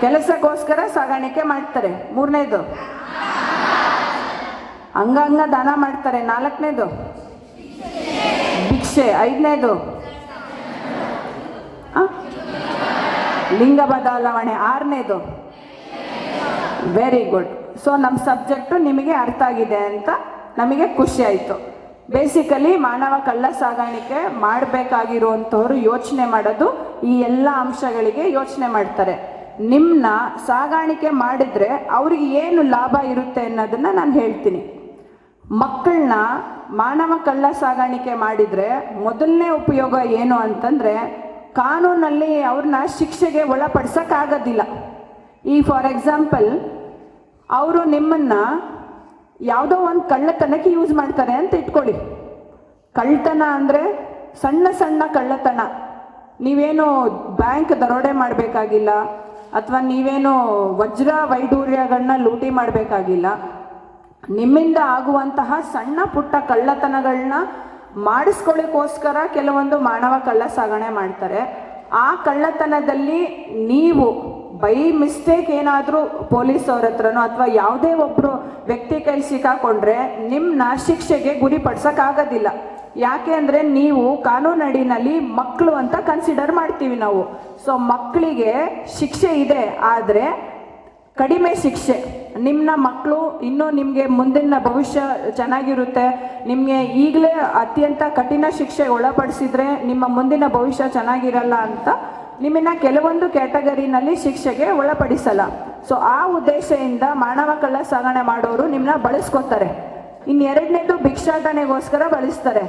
ಕೆಲಸಕ್ಕೋಸ್ಕರ ಸಾಗಾಣಿಕೆ ಮಾಡ್ತಾರೆ. ಮೂರನೇದು. ಅಂಗಾಂಗ ದಾನ ಮಾಡ್ತಾರೆ. ನಾಲ್ಕನೇದು. ಭಿಕ್ಷೆ. ಐದನೇದು. ಲಿಂಗ ಬದಲಾವಣೆ. ಆರನೇದು. ವೆರಿ ಗುಡ್ ಸೊ ನಮ್ಮ ಸಬ್ಜೆಕ್ಟು ನಿಮಗೆ ಅರ್ಥ ಆಗಿದೆ ಅಂತ ನಮಗೆ ಖುಷಿ ಆಯಿತು. ಬೇಸಿಕಲಿ ಮಾನವ ಕಳ್ಳ ಸಾಗಾಣಿಕೆ ಮಾಡಬೇಕಾಗಿರುವಂಥವ್ರು ಯೋಚನೆ ಮಾಡೋದು ಈ ಎಲ್ಲ ಅಂಶಗಳಿಗೆ ಯೋಚನೆ ಮಾಡ್ತಾರೆ. ನಿಮ್ಮನ್ನ ಸಾಗಾಣಿಕೆ ಮಾಡಿದರೆ ಅವ್ರಿಗೆ ಏನು ಲಾಭ ಇರುತ್ತೆ ಅನ್ನೋದನ್ನು ನಾನು ಹೇಳ್ತೀನಿ. ಮಕ್ಕಳನ್ನ ಮಾನವ ಕಳ್ಳ ಸಾಗಾಣಿಕೆ ಮಾಡಿದರೆ ಮೊದಲನೇ ಉಪಯೋಗ ಏನು ಅಂತಂದರೆ ಕಾನೂನಲ್ಲಿ ಅವ್ರನ್ನ ಶಿಕ್ಷೆಗೆ ಒಳಪಡಿಸೋಕ್ಕಾಗೋದಿಲ್ಲ. ಈ ಫಾರ್ ಎಕ್ಸಾಂಪಲ್ ಅವರು ನಿಮ್ಮನ್ನು ಯಾವುದೋ ಒಂದು ಕಳ್ಳತನಕ್ಕೆ ಯೂಸ್ ಮಾಡ್ತಾರೆ ಅಂತ ಇಟ್ಕೊಳ್ಳಿ. ಕಳ್ಳತನ ಅಂದರೆ ಸಣ್ಣ ಸಣ್ಣ ಕಳ್ಳತನ. ನೀವೇನು ಬ್ಯಾಂಕ್ ದರೋಡೆ ಮಾಡಬೇಕಾಗಿಲ್ಲ ಅಥವಾ ನೀವೇನು ವಜ್ರ ವೈಡೂರ್ಯಗಳನ್ನ ಲೂಟಿ ಮಾಡಬೇಕಾಗಿಲ್ಲ. ನಿಮ್ಮಿಂದ ಆಗುವಂತಹ ಸಣ್ಣ ಪುಟ್ಟ ಕಳ್ಳತನಗಳನ್ನ ಮಾಡಿಸ್ಕೊಳ್ಳಿಕ್ಕೋಸ್ಕರ ಕೆಲವೊಂದು ಮಾನವ ಕಳ್ಳ ಸಾಗಣೆ ಮಾಡ್ತಾರೆ. ಆ ಕಳ್ಳತನದಲ್ಲಿ ನೀವು ಬೈ ಮಿಸ್ಟೇಕ್ ಏನಾದರೂ ಪೊಲೀಸ್ ಅವ್ರ ಹತ್ರನೋ ಅಥವಾ ಯಾವುದೇ ಒಬ್ಬರು ವ್ಯಕ್ತಿ ಕೈ ಸಿಕ್ಕಾಕೊಂಡ್ರೆ ನಿಮ್ಮನ್ನ ಶಿಕ್ಷೆಗೆ ಗುರಿಪಡಿಸೋಕ್ಕಾಗೋದಿಲ್ಲ ಯಾಕೆ ಅಂದರೆ ನೀವು ಕಾನೂನಡಿನಲ್ಲಿ ಮಕ್ಕಳು ಅಂತ ಕನ್ಸಿಡರ್ ಮಾಡ್ತೀವಿ ನಾವು. ಸೊ ಮಕ್ಕಳಿಗೆ ಶಿಕ್ಷೆ ಇದೆ, ಆದರೆ ಕಡಿಮೆ ಶಿಕ್ಷೆ. ನಿಮ್ಮನ್ನ ಮಕ್ಕಳು ಇನ್ನೂ ನಿಮಗೆ ಮುಂದಿನ ಭವಿಷ್ಯ ಚೆನ್ನಾಗಿರುತ್ತೆ. ನಿಮಗೆ ಈಗಲೇ ಅತ್ಯಂತ ಕಠಿಣ ಶಿಕ್ಷೆ ಒಳಪಡಿಸಿದ್ರೆ ನಿಮ್ಮ ಮುಂದಿನ ಭವಿಷ್ಯ ಚೆನ್ನಾಗಿರಲ್ಲ ಅಂತ ನಿಮ್ಮನ್ನ ಕೆಲವೊಂದು ಕ್ಯಾಟಗರಿನಲ್ಲಿ ಶಿಕ್ಷೆಗೆ ಒಳಪಡಿಸಲ್ಲ. ಸೊ ಆ ಉದ್ದೇಶದಿಂದ ಮಾನವ ಕಳ್ಳ ಸಾಗಣೆ ಮಾಡೋರು ನಿಮ್ಮನ್ನ ಬಳಸ್ಕೊತಾರೆ. ಇನ್ನು ಎರಡನೇದು ಭಿಕ್ಷಾಟನೆಗೋಸ್ಕರ ಬಳಸ್ತಾರೆ